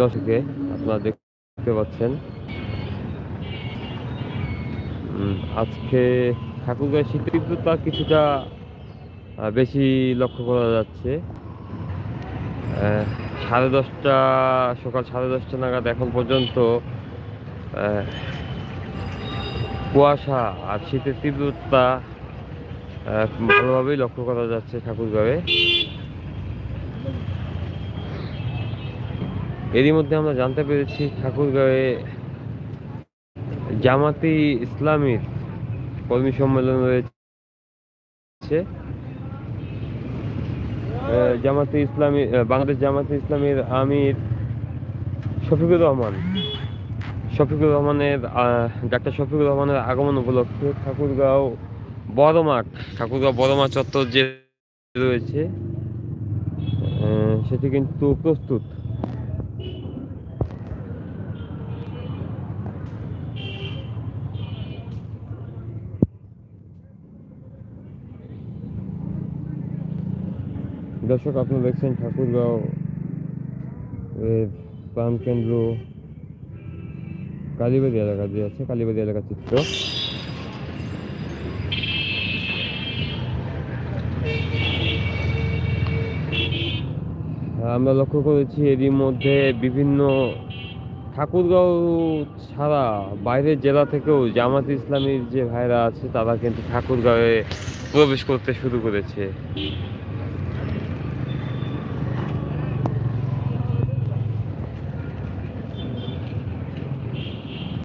দশকে আপনারা দেখতে পাচ্ছেন। আজকে ঠাকুরগাঁয় শীত তীব্রতা কিছুটা বেশি লক্ষ্য করা যাচ্ছে। সাড়ে দশটা, সকাল সাড়ে দশটা নাগাদ এখন পর্যন্ত কুয়াশা আর শীতের তীব্রতা ভালোভাবেই লক্ষ্য করা যাচ্ছে ঠাকুরগাঁওয়ে। এরই মধ্যে আমরা জানতে পেরেছি ঠাকুরগাঁওয়ে জামাতি ইসলামীর কর্মী সম্মেলন রয়েছে। জামাতে ইসলামী বাংলাদেশ জামাতে ইসলামীর আমির শফিকুর রহমান। শফিকুর রহমানের ডাক্তার শফিকুর রহমানের আগমন উপলক্ষে ঠাকুরগাঁও বড় মাঠ ঠাকুরগাঁও বড় মাঠ চত্বর যে রয়েছে। সেটি কিন্তু প্রস্তুত। দর্শক, আপনারা দেখছেন ঠাকুরগাঁও এর প্রাণকেন্দ্র কালীবাড়ি এলাকা যে আছে, কালীবাড়ি এলাকার চিত্র। আমরা লক্ষ্য করেছি এরই মধ্যে বিভিন্ন ঠাকুরগাঁও ছাড়া বাইরের জেলা থেকেও জামাত ইসলামীর যে ভাইরা আছে, তারা কিন্তু ঠাকুরগাঁওয়ে প্রবেশ করতে শুরু করেছে।